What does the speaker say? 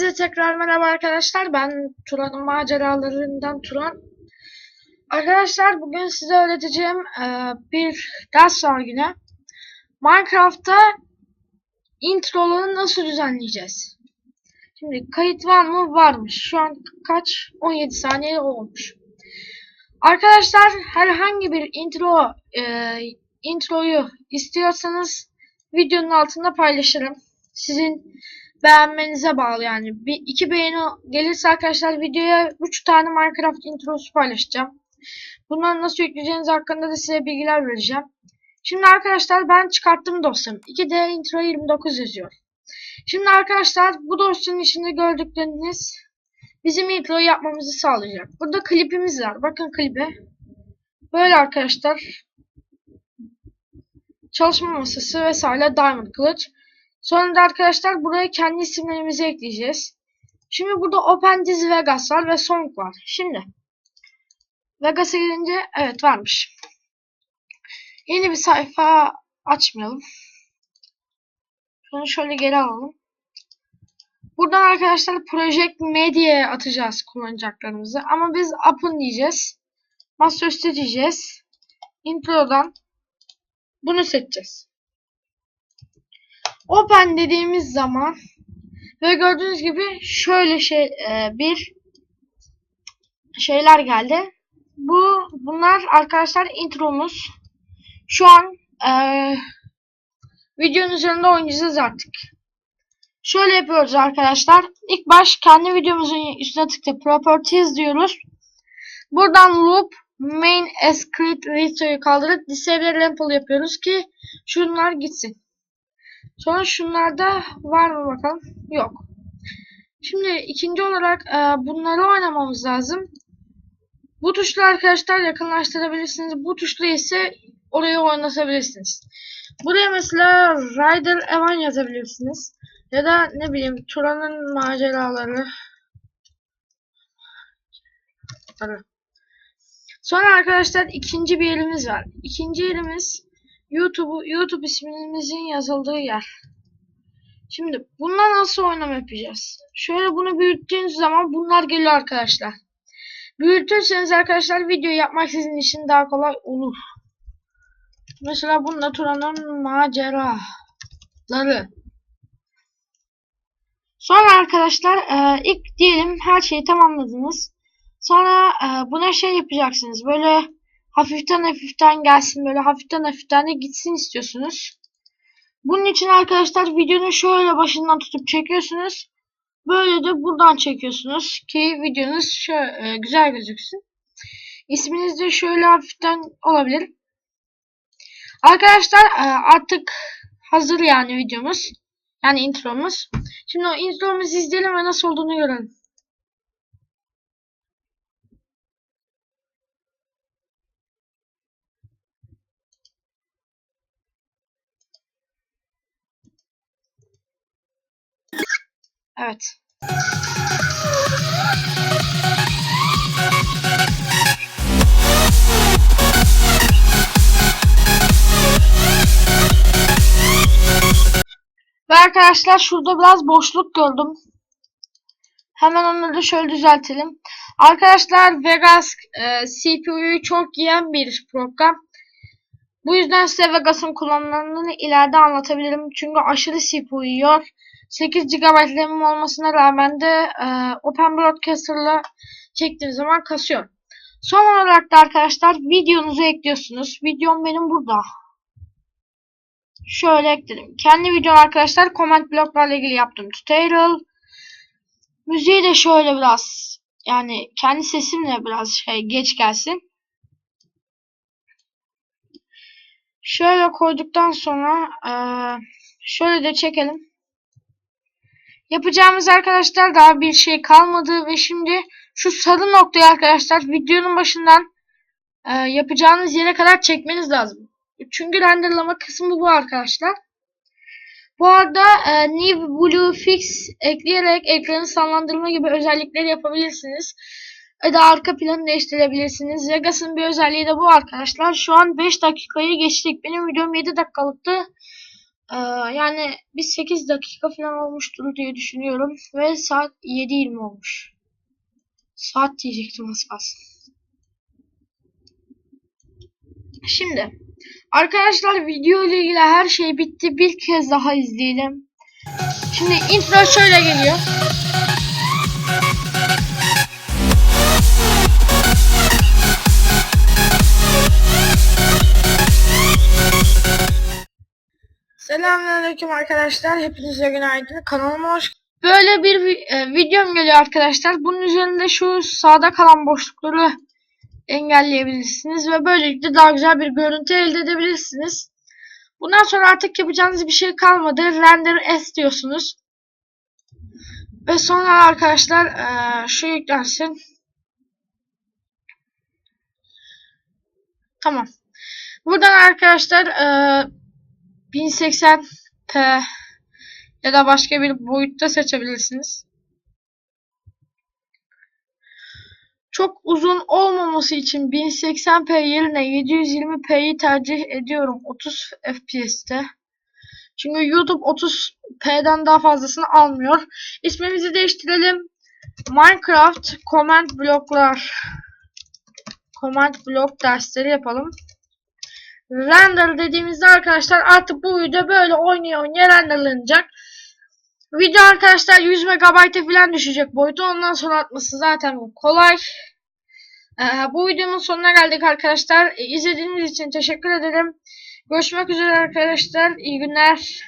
Size tekrar merhaba arkadaşlar. Ben Turan'ın maceralarından Turan. Arkadaşlar bugün size öğreteceğim eee, bir ders var yine. Minecraft'ta introları nasıl düzenleyeceğiz? Şimdi kayıt var mı? Varmış. Şu an kaç? 17 saniye olmuş. Arkadaşlar herhangi bir intro eee, introyu istiyorsanız videonun altında paylaşırım. Sizin beğenmenize bağlı yani. Bir, iki beğeni gelirse arkadaşlar videoya 3 tane Minecraft introsu paylaşacağım. Bunları nasıl yükleyeceğiniz hakkında da size bilgiler vereceğim. Şimdi arkadaşlar ben çıkarttım dosyamı. 2D intro 29 yazıyor. Şimdi arkadaşlar bu dosyanın içinde gördükleriniz bizim introyu yapmamızı sağlayacak. Burada klipimiz var. Bakın klibe. Böyle arkadaşlar. Çalışma masası vesaire Diamond Kılıç. Sonra da arkadaşlar buraya kendi isimlerimizi ekleyeceğiz. Şimdi burada OpenDiz Vegas var ve Song var. Şimdi Vegas'a girince evet varmış. Yeni bir sayfa açmayalım. Şunu şöyle geri alalım. Buradan arkadaşlar Project Media'ya atacağız kullanacaklarımızı. Ama biz Up'ın diyeceğiz. Masaüstü diyeceğiz. Intro'dan bunu seçeceğiz. Open dediğimiz zaman ve gördüğünüz gibi şöyle şey e, bir şeyler geldi. Bu bunlar arkadaşlar intromuz. Şu an e, videonun üzerinde oynayacağız artık. Şöyle yapıyoruz arkadaşlar. İlk baş kendi videomuzun üstüne tıklayıp properties diyoruz. Buradan loop main script retro'yu kaldırıp disable rample yapıyoruz ki şunlar gitsin. Sonra şunlarda var mı bakalım? Yok. Şimdi ikinci olarak e, bunları oynamamız lazım. Bu tuşla arkadaşlar yakınlaştırabilirsiniz. Bu tuşla ise oraya oynatabilirsiniz. Buraya mesela Rider Evan yazabilirsiniz. Ya da ne bileyim Turan'ın maceraları. Sonra arkadaşlar ikinci bir yerimiz var. İkinci yerimiz YouTube YouTube ismimizin yazıldığı yer. Şimdi bununla nasıl oynama yapacağız? Şöyle bunu büyüttüğünüz zaman bunlar geliyor arkadaşlar. Büyütürseniz arkadaşlar video yapmak sizin için daha kolay olur. Mesela bununla Turan'ın maceraları. Sonra arkadaşlar e, ilk diyelim her şeyi tamamladınız. Sonra e, buna şey yapacaksınız. Böyle hafiften hafiften gelsin böyle hafiften hafiften de gitsin istiyorsunuz. Bunun için arkadaşlar videonun şöyle başından tutup çekiyorsunuz. Böyle de buradan çekiyorsunuz ki videonuz şöyle e, güzel gözüksün. İsminiz de şöyle hafiften olabilir. Arkadaşlar e, artık hazır yani videomuz. Yani intromuz. Şimdi o intromuzu izleyelim ve nasıl olduğunu görelim. Evet. Ve arkadaşlar şurada biraz boşluk gördüm. Hemen onları da şöyle düzeltelim. Arkadaşlar Vegas e, CPU'yu çok yiyen bir program. Bu yüzden size Vegas'ın kullanımını ileride anlatabilirim. Çünkü aşırı CPU yiyor. 8 GB RAM'im olmasına rağmen de e, Open Broadcaster'la çektiğim zaman kasıyor. Son olarak da arkadaşlar videonuzu ekliyorsunuz. Videom benim burada. Şöyle ekledim. Kendi videom arkadaşlar comment bloklarla ilgili yaptım. Tutorial. Müziği de şöyle biraz yani kendi sesimle biraz şey geç gelsin. Şöyle koyduktan sonra e, şöyle de çekelim. Yapacağımız arkadaşlar daha bir şey kalmadı ve şimdi şu sarı noktayı arkadaşlar videonun başından e, yapacağınız yere kadar çekmeniz lazım. Çünkü renderlama kısmı bu arkadaşlar. Bu arada e, New Blue Fix ekleyerek ekranı sallandırma gibi özellikleri yapabilirsiniz. Ya da arka planı değiştirebilirsiniz. Vegas'ın bir özelliği de bu arkadaşlar. Şu an 5 dakikayı geçtik. Benim videom 7 dakikalıktı. Ee, yani bir 8 dakika falan olmuştur diye düşünüyorum. Ve saat 7.20 olmuş. Saat diyecektim az kalsın. Şimdi arkadaşlar video ile ilgili her şey bitti. Bir kez daha izleyelim. Şimdi intro şöyle geliyor. Selamünaleyküm arkadaşlar. Hepinize günaydın. Kanalıma hoş Böyle bir e, videom geliyor arkadaşlar. Bunun üzerinde şu sağda kalan boşlukları engelleyebilirsiniz ve böylelikle daha güzel bir görüntü elde edebilirsiniz. Bundan sonra artık yapacağınız bir şey kalmadı. Render S diyorsunuz. Ve sonra arkadaşlar e, şu yüklensin. Tamam. Buradan arkadaşlar e, 1080p ya da başka bir boyutta seçebilirsiniz. Çok uzun olmaması için 1080p yerine 720p'yi tercih ediyorum 30 fps'te. Çünkü YouTube 30p'den daha fazlasını almıyor. İsmimizi değiştirelim. Minecraft Command Blocklar Command Block dersleri yapalım. Render dediğimizde arkadaşlar artık bu video böyle oynaya oynaya renderlanacak. Video arkadaşlar 100 MB'e falan düşecek boyutu. Ondan sonra atması zaten kolay. Ee, bu videonun sonuna geldik arkadaşlar. İzlediğiniz için teşekkür ederim. Görüşmek üzere arkadaşlar. İyi günler.